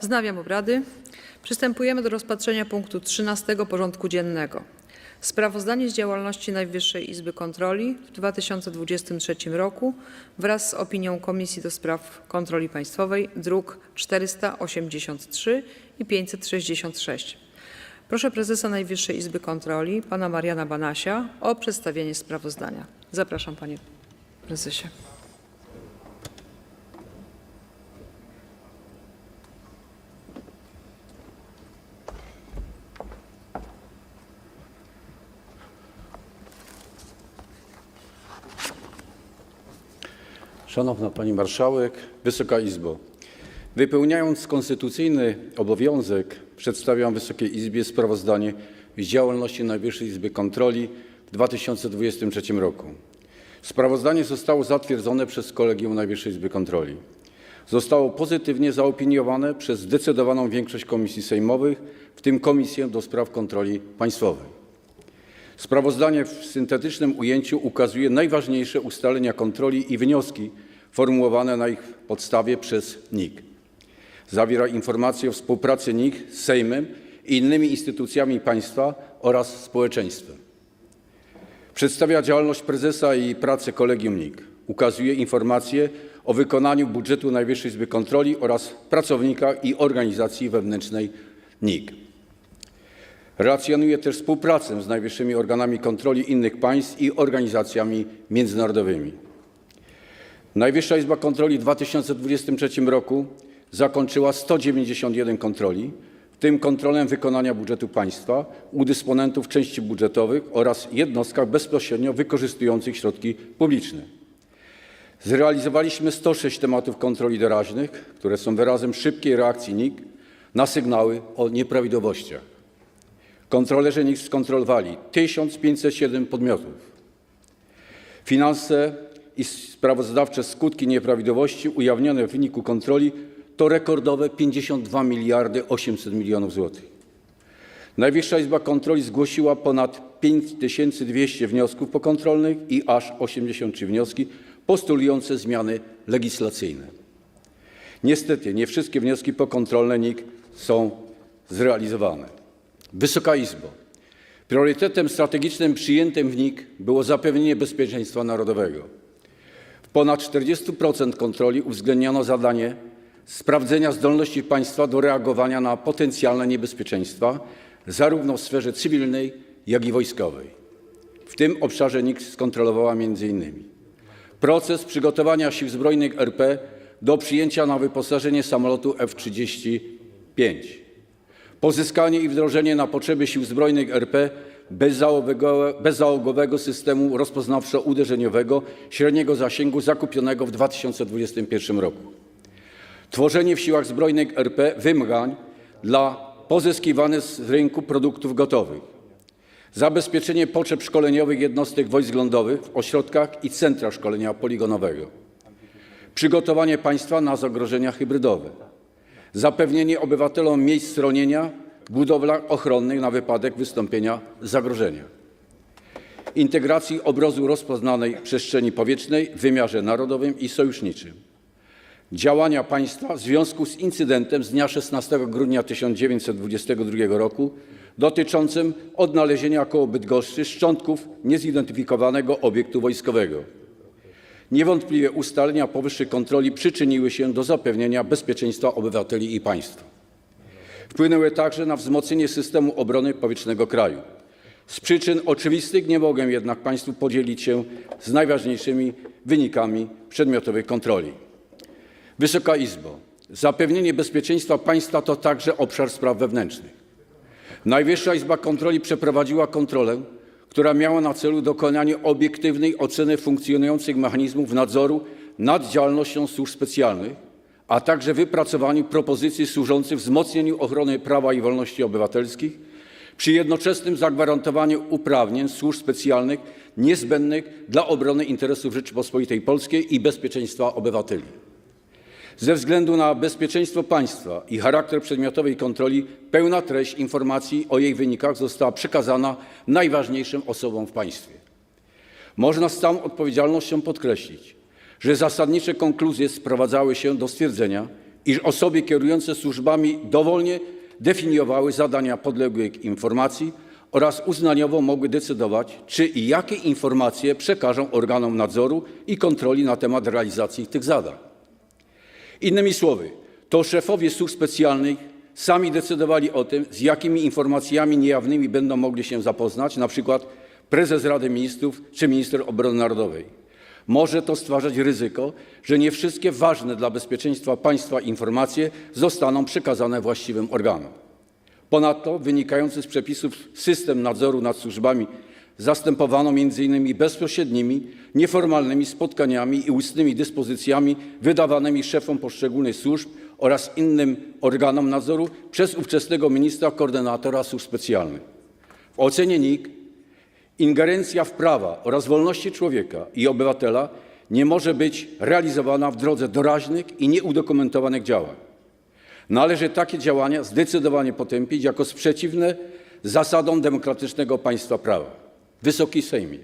Wznawiam obrady. Przystępujemy do rozpatrzenia punktu 13 porządku dziennego. Sprawozdanie z działalności Najwyższej Izby Kontroli w 2023 roku wraz z opinią Komisji do Spraw Kontroli Państwowej druk 483 i 566. Proszę prezesa Najwyższej Izby Kontroli pana Mariana Banasia o przedstawienie sprawozdania. Zapraszam panie prezesie. Szanowna Pani Marszałek, Wysoka Izbo. Wypełniając konstytucyjny obowiązek, przedstawiam Wysokiej Izbie sprawozdanie z działalności Najwyższej Izby Kontroli w 2023 roku. Sprawozdanie zostało zatwierdzone przez Kolegium Najwyższej Izby Kontroli. Zostało pozytywnie zaopiniowane przez zdecydowaną większość komisji sejmowych, w tym Komisję do Spraw Kontroli Państwowej. Sprawozdanie w syntetycznym ujęciu ukazuje najważniejsze ustalenia kontroli i wnioski formułowane na ich podstawie przez NIK. Zawiera informacje o współpracy NIK z Sejmem i innymi instytucjami państwa oraz społeczeństwem. Przedstawia działalność prezesa i pracę kolegium NIK. Ukazuje informacje o wykonaniu budżetu Najwyższej Izby Kontroli oraz pracownikach i organizacji wewnętrznej NIK. Relacjonuje też współpracę z najwyższymi organami kontroli innych państw i organizacjami międzynarodowymi. Najwyższa Izba Kontroli w 2023 roku zakończyła 191 kontroli, w tym kontrolę wykonania budżetu państwa u dysponentów części budżetowych oraz jednostkach bezpośrednio wykorzystujących środki publiczne. Zrealizowaliśmy 106 tematów kontroli doraźnych, które są wyrazem szybkiej reakcji NIK na sygnały o nieprawidłowościach. Kontrolerzy NIK skontrolowali 1507 podmiotów. Finanse i sprawozdawcze skutki nieprawidłowości ujawnione w wyniku kontroli to rekordowe 52 miliardy 800 milionów złotych. Najwyższa Izba Kontroli zgłosiła ponad 5200 wniosków pokontrolnych i aż 83 wnioski postulujące zmiany legislacyjne. Niestety nie wszystkie wnioski pokontrolne NIK są zrealizowane. Wysoka Izbo, priorytetem strategicznym przyjętym w NIK było zapewnienie bezpieczeństwa narodowego. Ponad 40% kontroli uwzględniono zadanie sprawdzenia zdolności państwa do reagowania na potencjalne niebezpieczeństwa, zarówno w sferze cywilnej, jak i wojskowej. W tym obszarze NIK skontrolowała m.in. proces przygotowania Sił Zbrojnych RP do przyjęcia na wyposażenie samolotu F-35, pozyskanie i wdrożenie na potrzeby Sił Zbrojnych RP bezzałogowego, systemu rozpoznawczo-uderzeniowego średniego zasięgu zakupionego w 2021 roku. Tworzenie w Siłach Zbrojnych RP wymagań dla pozyskiwanych z rynku produktów gotowych. Zabezpieczenie potrzeb szkoleniowych jednostek wojsk lądowych w ośrodkach i centrach szkolenia poligonowego. Przygotowanie państwa na zagrożenia hybrydowe zapewnienie obywatelom miejsc schronienia budowlach ochronnych na wypadek wystąpienia zagrożenia, integracji obrazu rozpoznanej przestrzeni powietrznej w wymiarze narodowym i sojuszniczym, działania państwa w związku z incydentem z dnia 16 grudnia 1922 roku dotyczącym odnalezienia koło Bydgoszczy szczątków niezidentyfikowanego obiektu wojskowego. Niewątpliwie ustalenia powyższych kontroli przyczyniły się do zapewnienia bezpieczeństwa obywateli i państwa. Wpłynęły także na wzmocnienie systemu obrony powietrznego kraju. Z przyczyn oczywistych nie mogę jednak Państwu podzielić się z najważniejszymi wynikami przedmiotowych kontroli. Wysoka Izbo, zapewnienie bezpieczeństwa państwa to także obszar spraw wewnętrznych. Najwyższa Izba Kontroli przeprowadziła kontrolę która miała na celu dokonanie obiektywnej oceny funkcjonujących mechanizmów nadzoru nad działalnością służb specjalnych, a także wypracowaniu propozycji służących wzmocnieniu ochrony prawa i wolności obywatelskich przy jednoczesnym zagwarantowaniu uprawnień służb specjalnych niezbędnych dla obrony interesów Rzeczypospolitej Polskiej i bezpieczeństwa obywateli. Ze względu na bezpieczeństwo państwa i charakter przedmiotowej kontroli pełna treść informacji o jej wynikach została przekazana najważniejszym osobom w państwie. Można z całą odpowiedzialnością podkreślić, że zasadnicze konkluzje sprowadzały się do stwierdzenia, iż osoby kierujące służbami dowolnie definiowały zadania podległych informacji oraz uznaniowo mogły decydować, czy i jakie informacje przekażą organom nadzoru i kontroli na temat realizacji tych zadań. Innymi słowy, to szefowie służb specjalnych sami decydowali o tym, z jakimi informacjami niejawnymi będą mogli się zapoznać, na przykład prezes Rady Ministrów czy minister obrony narodowej. Może to stwarzać ryzyko, że nie wszystkie ważne dla bezpieczeństwa państwa informacje zostaną przekazane właściwym organom. Ponadto wynikający z przepisów system nadzoru nad służbami zastępowano m.in. bezpośrednimi, nieformalnymi spotkaniami i ustnymi dyspozycjami wydawanymi szefom poszczególnych służb oraz innym organom nadzoru przez ówczesnego ministra koordynatora służb specjalnych. W ocenie NIK ingerencja w prawa oraz wolności człowieka i obywatela nie może być realizowana w drodze doraźnych i nieudokumentowanych działań. Należy takie działania zdecydowanie potępić jako sprzeciwne zasadom demokratycznego państwa prawa. Wysoki Sejmie,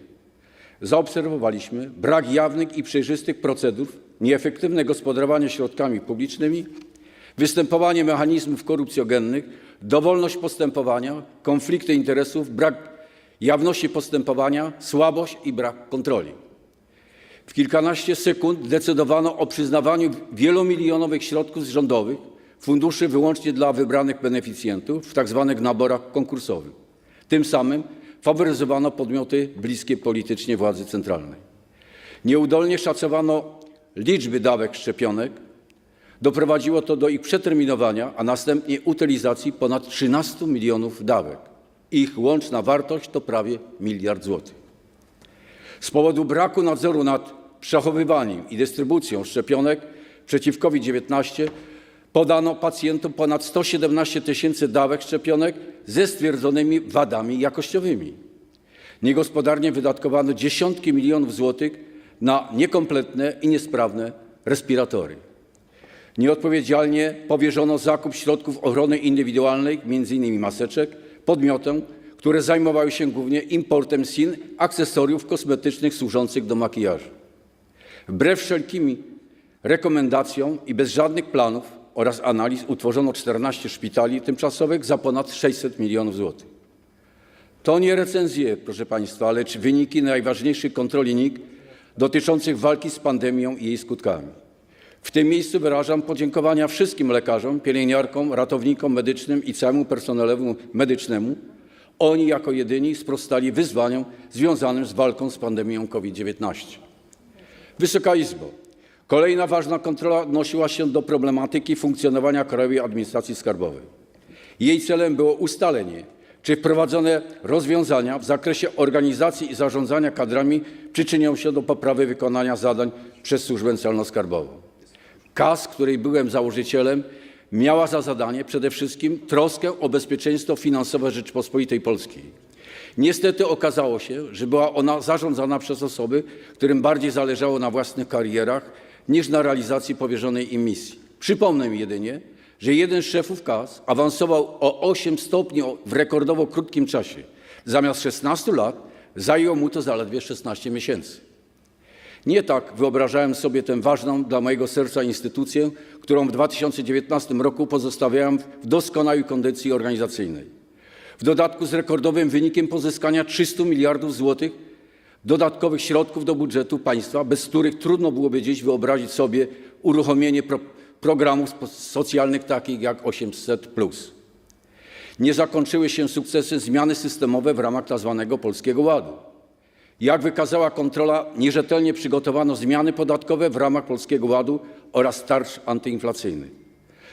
zaobserwowaliśmy brak jawnych i przejrzystych procedur, nieefektywne gospodarowanie środkami publicznymi, występowanie mechanizmów korupcjogennych, dowolność postępowania, konflikty interesów, brak jawności postępowania, słabość i brak kontroli. W kilkanaście sekund decydowano o przyznawaniu wielomilionowych środków rządowych, funduszy wyłącznie dla wybranych beneficjentów w tzw. naborach konkursowych. Tym samym faworyzowano podmioty bliskie politycznie władzy centralnej. Nieudolnie szacowano liczby dawek szczepionek. Doprowadziło to do ich przeterminowania, a następnie utylizacji ponad 13 milionów dawek. Ich łączna wartość to prawie miliard złotych. Z powodu braku nadzoru nad przechowywaniem i dystrybucją szczepionek przeciw COVID-19 podano pacjentom ponad 117 tysięcy dawek szczepionek ze stwierdzonymi wadami jakościowymi. Niegospodarnie wydatkowano dziesiątki milionów złotych na niekompletne i niesprawne respiratory. Nieodpowiedzialnie powierzono zakup środków ochrony indywidualnej, m.in. maseczek, podmiotom, które zajmowały się głównie importem z Chin akcesoriów kosmetycznych służących do makijażu. Wbrew wszelkim rekomendacjom i bez żadnych planów oraz analiz utworzono 14 szpitali tymczasowych za ponad 600 milionów złotych. To nie recenzje, proszę Państwa, lecz wyniki najważniejszych kontroli NIK dotyczących walki z pandemią i jej skutkami. W tym miejscu wyrażam podziękowania wszystkim lekarzom, pielęgniarkom, ratownikom medycznym i całemu personelowi medycznemu. Oni jako jedyni sprostali wyzwaniom związanym z walką z pandemią COVID-19. Wysoka Izbo, kolejna ważna kontrola odnosiła się do problematyki funkcjonowania Krajowej Administracji Skarbowej. Jej celem było ustalenie, czy wprowadzone rozwiązania w zakresie organizacji i zarządzania kadrami przyczynią się do poprawy wykonania zadań przez Służbę Celno-Skarbową. KAS, której byłem założycielem, miała za zadanie przede wszystkim troskę o bezpieczeństwo finansowe Rzeczypospolitej Polskiej. Niestety okazało się, że była ona zarządzana przez osoby, którym bardziej zależało na własnych karierach niż na realizacji powierzonej im misji. Przypomnę jedynie, że jeden z szefów KAS awansował o 8 stopni w rekordowo krótkim czasie. Zamiast 16 lat zajęło mu to zaledwie 16 miesięcy. Nie tak wyobrażałem sobie tę ważną dla mojego serca instytucję, którą w 2019 roku pozostawiałem w doskonałej kondycji organizacyjnej. W dodatku z rekordowym wynikiem pozyskania 300 miliardów złotych dodatkowych środków do budżetu państwa, bez których trudno byłoby dziś wyobrazić sobie uruchomienie pro, programów socjalnych takich jak 800. Nie zakończyły się sukcesy zmiany systemowe w ramach tzw. Polskiego Ładu. Jak wykazała kontrola, nierzetelnie przygotowano zmiany podatkowe w ramach Polskiego Ładu oraz tarcz antyinflacyjnych.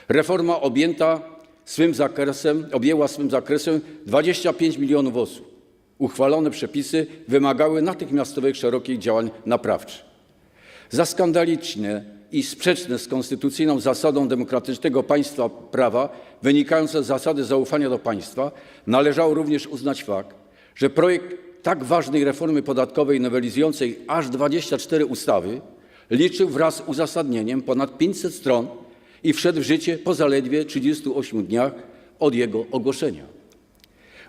Reforma objęta swym zakresem, objęła swym zakresem 25 milionów osób. Uchwalone przepisy wymagały natychmiastowych szerokich działań naprawczych. Za skandaliczne i sprzeczne z konstytucyjną zasadą demokratycznego państwa prawa, wynikające z zasady zaufania do państwa, należało również uznać fakt, że projekt tak ważnej reformy podatkowej nowelizującej aż 24 ustawy liczył wraz z uzasadnieniem ponad 500 stron i wszedł w życie po zaledwie 38 dniach od jego ogłoszenia.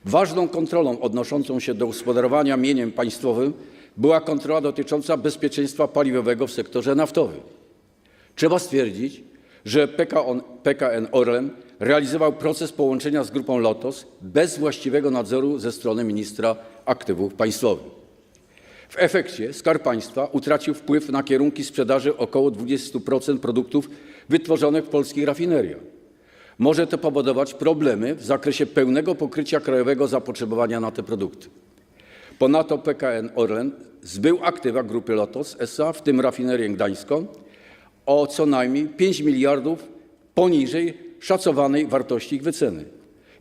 Ważną kontrolą odnoszącą się do gospodarowania mieniem państwowym była kontrola dotycząca bezpieczeństwa paliwowego w sektorze naftowym. Trzeba stwierdzić, że PKN, Orlen realizował proces połączenia z grupą Lotos bez właściwego nadzoru ze strony ministra aktywów państwowych. W efekcie Skarb Państwa utracił wpływ na kierunki sprzedaży około 20% produktów wytworzonych w polskich rafineriach. Może to powodować problemy w zakresie pełnego pokrycia krajowego zapotrzebowania na te produkty. Ponadto PKN Orlen zbył aktywa grupy Lotos SA, w tym rafinerię gdańską, o co najmniej 5 miliardów poniżej szacowanej wartości ich wyceny.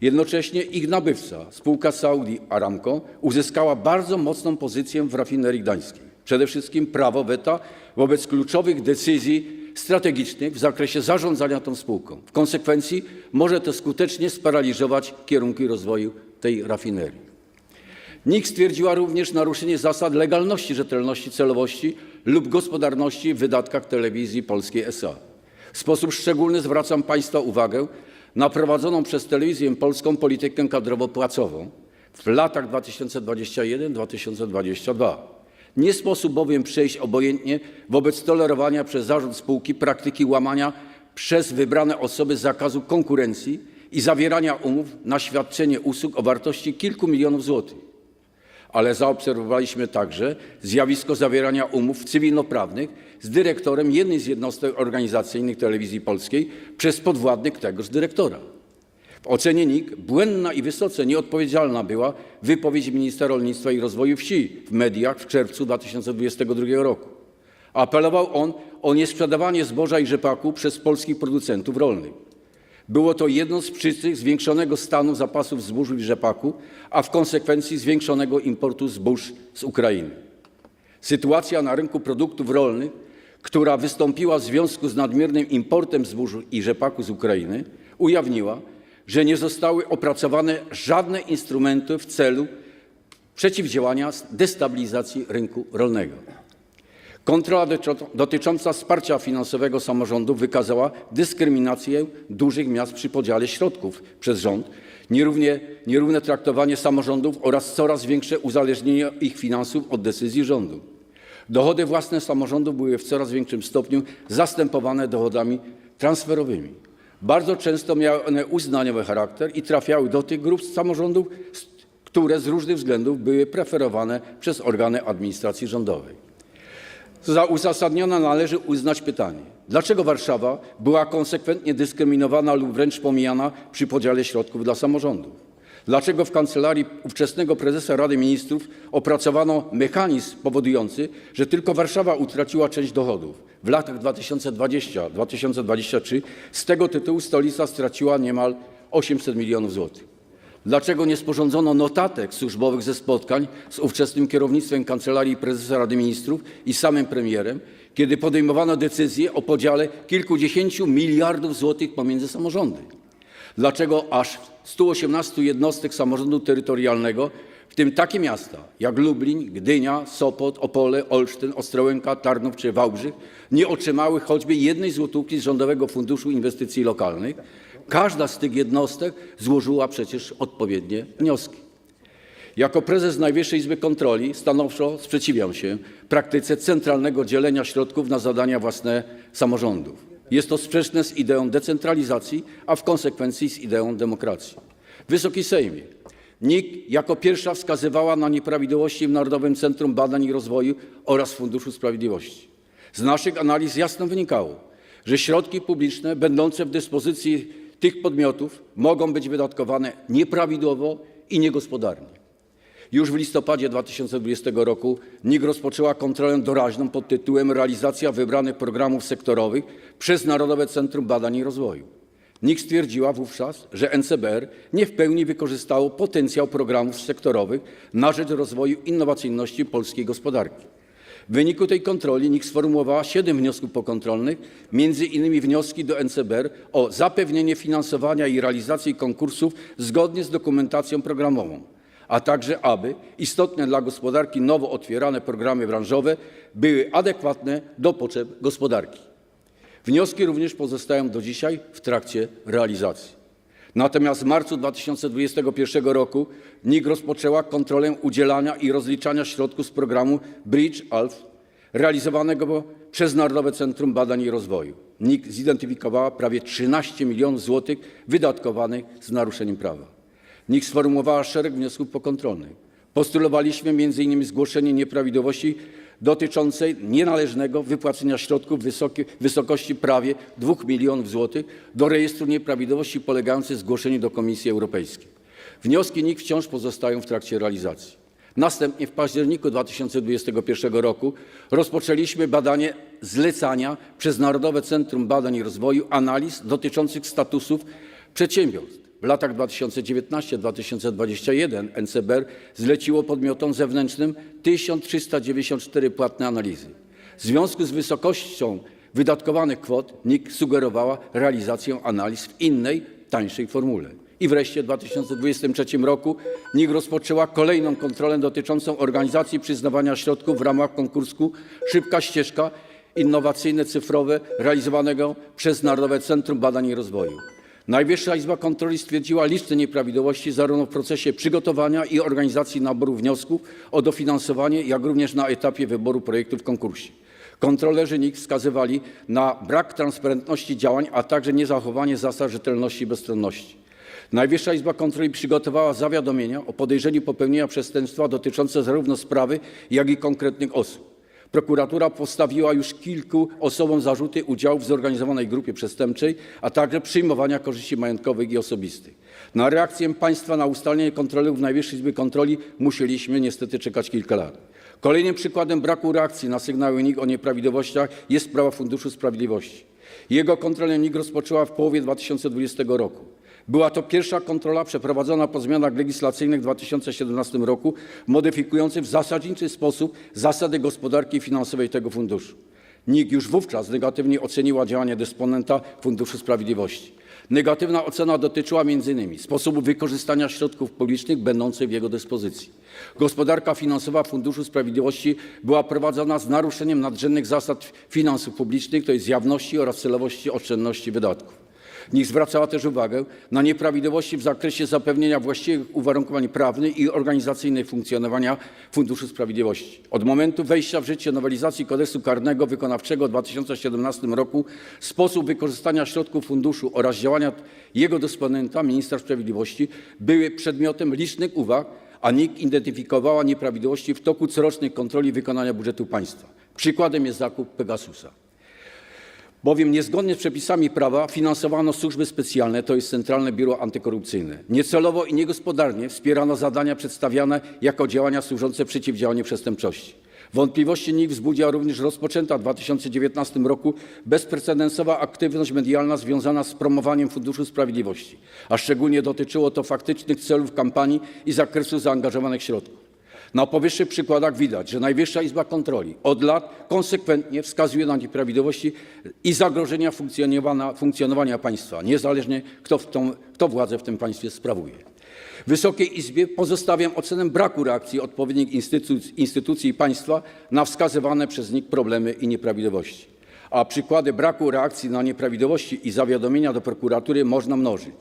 Jednocześnie ich nabywca, spółka Saudi Aramco, uzyskała bardzo mocną pozycję w rafinerii gdańskiej. Przede wszystkim prawo weta wobec kluczowych decyzji strategicznych w zakresie zarządzania tą spółką. W konsekwencji może to skutecznie sparaliżować kierunki rozwoju tej rafinerii. NIK stwierdziła również naruszenie zasad legalności, rzetelności, celowości lub gospodarności w wydatkach telewizji polskiej SA. W sposób szczególny zwracam Państwa uwagę na prowadzoną przez telewizję polską politykę kadrowo-płacową w latach 2021-2022. Nie sposób bowiem przejść obojętnie wobec tolerowania przez zarząd spółki praktyki łamania przez wybrane osoby zakazu konkurencji i zawierania umów na świadczenie usług o wartości kilku milionów złotych ale zaobserwowaliśmy także zjawisko zawierania umów cywilnoprawnych z dyrektorem jednej z jednostek organizacyjnych telewizji polskiej przez podwładnych tegoż dyrektora. W ocenie NIK błędna i wysoce nieodpowiedzialna była wypowiedź ministra rolnictwa i rozwoju wsi w mediach w czerwcu 2022 roku. Apelował on o niesprzedawanie zboża i rzepaku przez polskich producentów rolnych. Było to jedną z przyczyn zwiększonego stanu zapasów zbóż i rzepaku, a w konsekwencji zwiększonego importu zbóż z Ukrainy. Sytuacja na rynku produktów rolnych, która wystąpiła w związku z nadmiernym importem zbóż i rzepaku z Ukrainy, ujawniła, że nie zostały opracowane żadne instrumenty w celu przeciwdziałania destabilizacji rynku rolnego. Kontrola dotycząca wsparcia finansowego samorządów wykazała dyskryminację dużych miast przy podziale środków przez rząd, nierówne traktowanie samorządów oraz coraz większe uzależnienie ich finansów od decyzji rządu. Dochody własne samorządów były w coraz większym stopniu zastępowane dochodami transferowymi. Bardzo często miały one uznaniowy charakter i trafiały do tych grup samorządów, które z różnych względów były preferowane przez organy administracji rządowej. Za uzasadnione należy uznać pytanie, dlaczego Warszawa była konsekwentnie dyskryminowana lub wręcz pomijana przy podziale środków dla samorządów? Dlaczego w kancelarii ówczesnego prezesa Rady Ministrów opracowano mechanizm powodujący, że tylko Warszawa utraciła część dochodów? W latach 2020-2023 z tego tytułu stolica straciła niemal 800 milionów złotych. Dlaczego nie sporządzono notatek służbowych ze spotkań z ówczesnym kierownictwem Kancelarii Prezesa Rady Ministrów i samym premierem, kiedy podejmowano decyzje o podziale kilkudziesięciu miliardów złotych pomiędzy samorządy? Dlaczego aż 118 jednostek samorządu terytorialnego, w tym takie miasta jak Lublin, Gdynia, Sopot, Opole, Olsztyn, Ostrołęka, Tarnów czy Wałbrzych nie otrzymały choćby jednej złotówki z Rządowego Funduszu Inwestycji Lokalnych? Każda z tych jednostek złożyła przecież odpowiednie wnioski. Jako prezes Najwyższej Izby Kontroli stanowczo sprzeciwiam się praktyce centralnego dzielenia środków na zadania własne samorządów. Jest to sprzeczne z ideą decentralizacji, a w konsekwencji z ideą demokracji. Wysoki Sejmie, NIK jako pierwsza wskazywała na nieprawidłowości w Narodowym Centrum Badań i Rozwoju oraz Funduszu Sprawiedliwości. Z naszych analiz jasno wynikało, że środki publiczne będące w dyspozycji tych podmiotów mogą być wydatkowane nieprawidłowo i niegospodarnie. Już w listopadzie 2020 roku NIK rozpoczęła kontrolę doraźną pod tytułem Realizacja wybranych programów sektorowych przez Narodowe Centrum Badań i Rozwoju. NIK stwierdziła wówczas, że NCBR nie w pełni wykorzystało potencjał programów sektorowych na rzecz rozwoju innowacyjności polskiej gospodarki. W wyniku tej kontroli NIK sformułowała siedem wniosków pokontrolnych, innymi wnioski do NCBR o zapewnienie finansowania i realizacji konkursów zgodnie z dokumentacją programową, a także aby istotne dla gospodarki nowo otwierane programy branżowe były adekwatne do potrzeb gospodarki. Wnioski również pozostają do dzisiaj w trakcie realizacji. Natomiast w marcu 2021 roku NIK rozpoczęła kontrolę udzielania i rozliczania środków z programu Bridge Alf realizowanego przez Narodowe Centrum Badań i Rozwoju. NIK zidentyfikowała prawie 13 milionów złotych wydatkowanych z naruszeniem prawa. NIK sformułowała szereg wniosków pokontrolnych. Postulowaliśmy m.in. zgłoszenie nieprawidłowości dotyczącej nienależnego wypłacenia środków w wysokości prawie 2 milionów złotych do rejestru nieprawidłowości polegających zgłoszeniu do Komisji Europejskiej. Wnioski NIK wciąż pozostają w trakcie realizacji. Następnie w październiku 2021 roku rozpoczęliśmy badanie zlecania przez Narodowe Centrum Badań i Rozwoju analiz dotyczących statusów przedsiębiorstw. W latach 2019-2021 NCBR zleciło podmiotom zewnętrznym 1394 płatne analizy. W związku z wysokością wydatkowanych kwot NIK sugerowała realizację analiz w innej, tańszej formule. I wreszcie w 2023 roku NIK rozpoczęła kolejną kontrolę dotyczącą organizacji przyznawania środków w ramach konkursu Szybka Ścieżka Innowacyjne Cyfrowe realizowanego przez Narodowe Centrum Badań i Rozwoju. Najwyższa Izba Kontroli stwierdziła liczne nieprawidłowości zarówno w procesie przygotowania i organizacji naboru wniosków o dofinansowanie, jak również na etapie wyboru projektów w konkursie. Kontrolerzy NIK wskazywali na brak transparentności działań, a także niezachowanie zasad rzetelności i bezstronności. Najwyższa Izba Kontroli przygotowała zawiadomienia o podejrzeniu popełnienia przestępstwa dotyczące zarówno sprawy, jak i konkretnych osób. Prokuratura postawiła już kilku osobom zarzuty udziału w zorganizowanej grupie przestępczej, a także przyjmowania korzyści majątkowych i osobistych. Na reakcję państwa na ustalenie kontrolerów Najwyższej Izby Kontroli musieliśmy niestety czekać kilka lat. Kolejnym przykładem braku reakcji na sygnały NIK o nieprawidłowościach jest sprawa Funduszu Sprawiedliwości. Jego kontrolę NIK rozpoczęła w połowie 2020 roku. Była to pierwsza kontrola przeprowadzona po zmianach legislacyjnych w 2017 roku, modyfikujących w zasadniczy sposób zasady gospodarki finansowej tego funduszu. NIK już wówczas negatywnie oceniła działania dysponenta Funduszu Sprawiedliwości. Negatywna ocena dotyczyła m.in. sposobu wykorzystania środków publicznych będących w jego dyspozycji. Gospodarka finansowa Funduszu Sprawiedliwości była prowadzona z naruszeniem nadrzędnych zasad finansów publicznych, jest jawności oraz celowości oszczędności wydatków. NIK zwracała też uwagę na nieprawidłowości w zakresie zapewnienia właściwych uwarunkowań prawnych i organizacyjnych funkcjonowania Funduszu Sprawiedliwości. Od momentu wejścia w życie nowelizacji kodeksu karnego wykonawczego w 2017 roku sposób wykorzystania środków funduszu oraz działania jego dysponenta, ministra sprawiedliwości, były przedmiotem licznych uwag, a NIK identyfikowała nieprawidłowości w toku corocznej kontroli wykonania budżetu państwa. Przykładem jest zakup Pegasusa bowiem niezgodnie z przepisami prawa finansowano służby specjalne, to jest Centralne Biuro Antykorupcyjne. Niecelowo i niegospodarnie wspierano zadania przedstawiane jako działania służące przeciwdziałaniu przestępczości. Wątpliwości NIK wzbudziła również rozpoczęta w 2019 roku bezprecedensowa aktywność medialna związana z promowaniem Funduszu Sprawiedliwości, a szczególnie dotyczyło to faktycznych celów kampanii i zakresu zaangażowanych środków. Na powyższych przykładach widać, że Najwyższa Izba Kontroli od lat konsekwentnie wskazuje na nieprawidłowości i zagrożenia funkcjonowania, państwa, niezależnie kto, w tą, kto władzę w tym państwie sprawuje. Wysokiej Izbie pozostawiam ocenę braku reakcji odpowiednich instytucji, instytucji państwa na wskazywane przez nich problemy i nieprawidłowości. A przykłady braku reakcji na nieprawidłowości i zawiadomienia do prokuratury można mnożyć.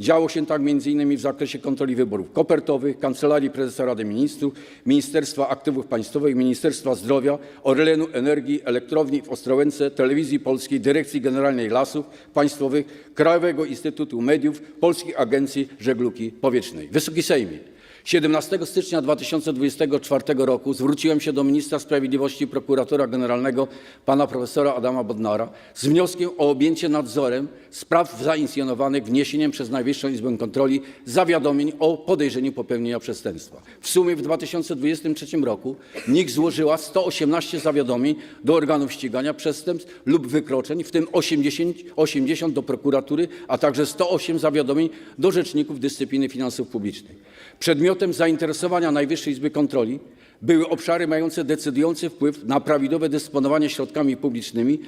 Działo się tak m.in. w zakresie kontroli wyborów kopertowych, Kancelarii Prezesa Rady Ministrów, Ministerstwa Aktywów Państwowych, Ministerstwa Zdrowia, Orlenu Energii, Elektrowni w Ostrołęce, Telewizji Polskiej, Dyrekcji Generalnej Lasów Państwowych, Krajowego Instytutu Mediów, Polskiej Agencji Żeglugi Powietrznej. Wysoki Sejmie, 17 stycznia 2024 roku zwróciłem się do ministra sprawiedliwości i prokuratora generalnego pana profesora Adama Bodnara z wnioskiem o objęcie nadzorem spraw zainicjonowanych wniesieniem przez Najwyższą Izbę Kontroli zawiadomień o podejrzeniu popełnienia przestępstwa. W sumie w 2023 roku NIK złożyła 118 zawiadomień do organów ścigania przestępstw lub wykroczeń, w tym 80, 80 do prokuratury, a także 108 zawiadomień do rzeczników dyscypliny finansów publicznych. Przedmiotem zainteresowania Najwyższej Izby Kontroli były obszary mające decydujący wpływ na prawidłowe dysponowanie środkami publicznymi,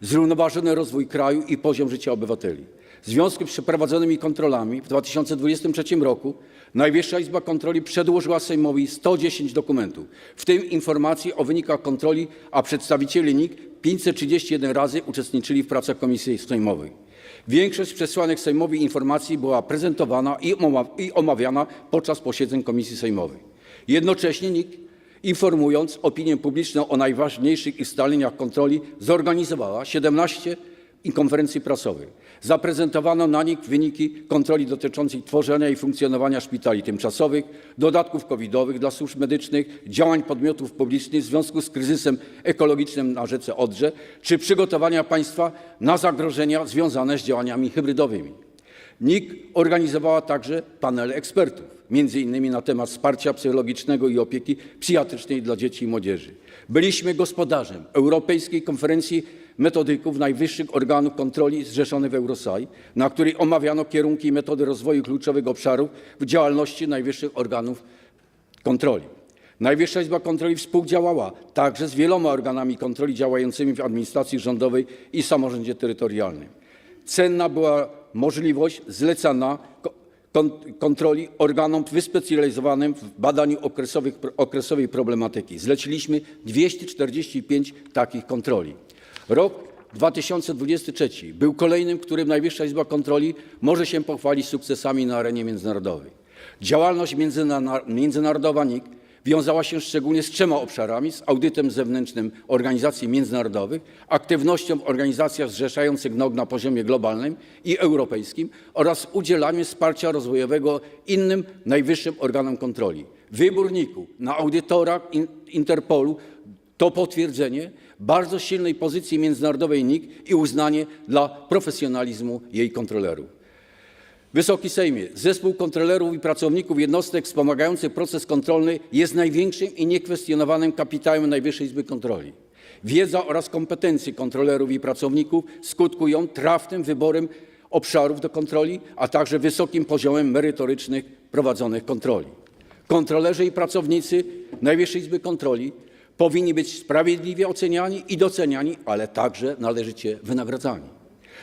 zrównoważony rozwój kraju i poziom życia obywateli. W związku z przeprowadzonymi kontrolami w 2023 roku Najwyższa Izba Kontroli przedłożyła Sejmowi 110 dokumentów, w tym informacji o wynikach kontroli, a przedstawiciele NIK 531 razy uczestniczyli w pracach Komisji Sejmowej. Większość przesłanych Sejmowi informacji była prezentowana i oma- i omawiana podczas posiedzeń Komisji Sejmowej. Jednocześnie NIK, informując opinię publiczną o najważniejszych ustaleniach kontroli, zorganizowała 17 i konferencji prasowej. Zaprezentowano na nich wyniki kontroli dotyczącej tworzenia i funkcjonowania szpitali tymczasowych, dodatków covidowych dla służb medycznych, działań podmiotów publicznych w związku z kryzysem ekologicznym na rzece Odrze, czy przygotowania państwa na zagrożenia związane z działaniami hybrydowymi. NIK organizowała także panele ekspertów, innymi na temat wsparcia psychologicznego i opieki psychiatrycznej dla dzieci i młodzieży. Byliśmy gospodarzem Europejskiej Konferencji Metodyków najwyższych organów kontroli zrzeszonych w Eurosai, na której omawiano kierunki i metody rozwoju kluczowych obszarów w działalności najwyższych organów kontroli. Najwyższa Izba Kontroli współdziałała także z wieloma organami kontroli działającymi w administracji rządowej i samorządzie terytorialnym. Cenna była możliwość kon- kontroli organom wyspecjalizowanym w badaniu okresowej problematyki. Zleciliśmy 245 takich kontroli. Rok 2023 był kolejnym, w którym Najwyższa Izba Kontroli może się pochwalić sukcesami na arenie międzynarodowej. Działalność międzyna- międzynarodowa NIK wiązała się szczególnie z trzema obszarami: z audytem zewnętrznym organizacji międzynarodowych, aktywnością w organizacjach zrzeszających NOG na poziomie globalnym i europejskim oraz udzielaniem wsparcia rozwojowego innym najwyższym organom kontroli. Wybór NIK-u na audytora in- Interpolu to potwierdzenie bardzo silnej pozycji międzynarodowej NIK i uznanie dla profesjonalizmu jej kontrolerów. Wysoki Sejmie, zespół kontrolerów i pracowników jednostek wspomagających proces kontrolny jest największym i niekwestionowanym kapitałem Najwyższej Izby Kontroli. Wiedza oraz kompetencje kontrolerów i pracowników skutkują trafnym wyborem obszarów do kontroli, a także wysokim poziomem merytorycznych prowadzonych kontroli. Kontrolerzy i pracownicy Najwyższej Izby Kontroli powinni być sprawiedliwie oceniani i doceniani, ale także należycie wynagradzani.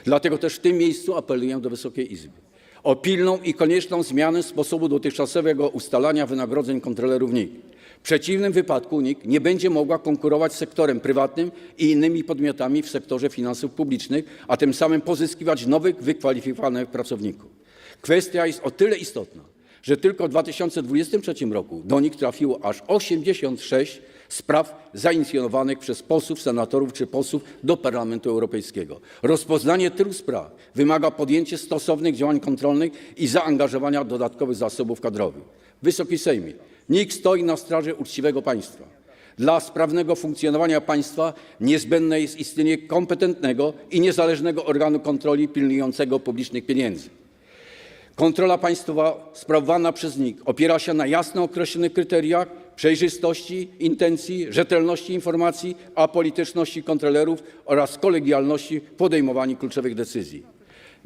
Dlatego też w tym miejscu apeluję do Wysokiej Izby o pilną i konieczną zmianę sposobu dotychczasowego ustalania wynagrodzeń kontrolerów NIK. W przeciwnym wypadku NIK nie będzie mogła konkurować z sektorem prywatnym i innymi podmiotami w sektorze finansów publicznych, a tym samym pozyskiwać nowych, wykwalifikowanych pracowników. Kwestia jest o tyle istotna, że tylko w 2023 roku do nich trafiło aż 86 spraw zainicjowanych przez posłów, senatorów czy posłów do Parlamentu Europejskiego. Rozpoznanie tylu spraw wymaga podjęcia stosownych działań kontrolnych i zaangażowania dodatkowych zasobów kadrowych. Wysoki Sejmie, NIK stoi na straży uczciwego państwa. Dla sprawnego funkcjonowania państwa niezbędne jest istnienie kompetentnego i niezależnego organu kontroli pilnującego publicznych pieniędzy. Kontrola państwowa sprawowana przez NIK opiera się na jasno określonych kryteriach przejrzystości intencji, rzetelności informacji, apolityczności kontrolerów oraz kolegialności w podejmowaniu kluczowych decyzji.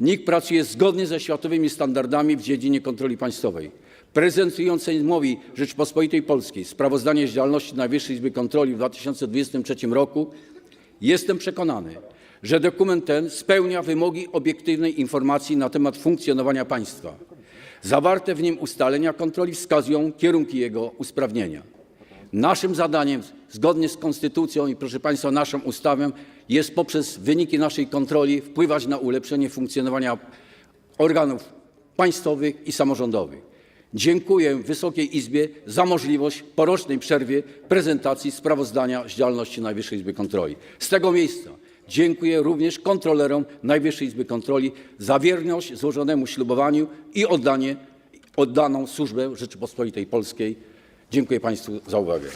NIK pracuje zgodnie ze światowymi standardami w dziedzinie kontroli państwowej. Prezentując Sejmowi Rzeczypospolitej Polskiej sprawozdanie z działalności Najwyższej Izby Kontroli w 2023 roku, Jestem przekonany, że dokument ten spełnia wymogi obiektywnej informacji na temat funkcjonowania państwa. Zawarte w nim ustalenia kontroli wskazują kierunki jego usprawnienia. Naszym zadaniem, zgodnie z konstytucją i proszę Państwa, naszą ustawą, jest poprzez wyniki naszej kontroli wpływać na ulepszenie funkcjonowania organów państwowych i samorządowych. Dziękuję Wysokiej Izbie za możliwość po rocznej przerwie prezentacji sprawozdania z działalności Najwyższej Izby Kontroli. Z tego miejsca dziękuję również kontrolerom Najwyższej Izby Kontroli za wierność złożonemu ślubowaniu i oddaną służbę Rzeczypospolitej Polskiej. Dziękuję Państwu za uwagę.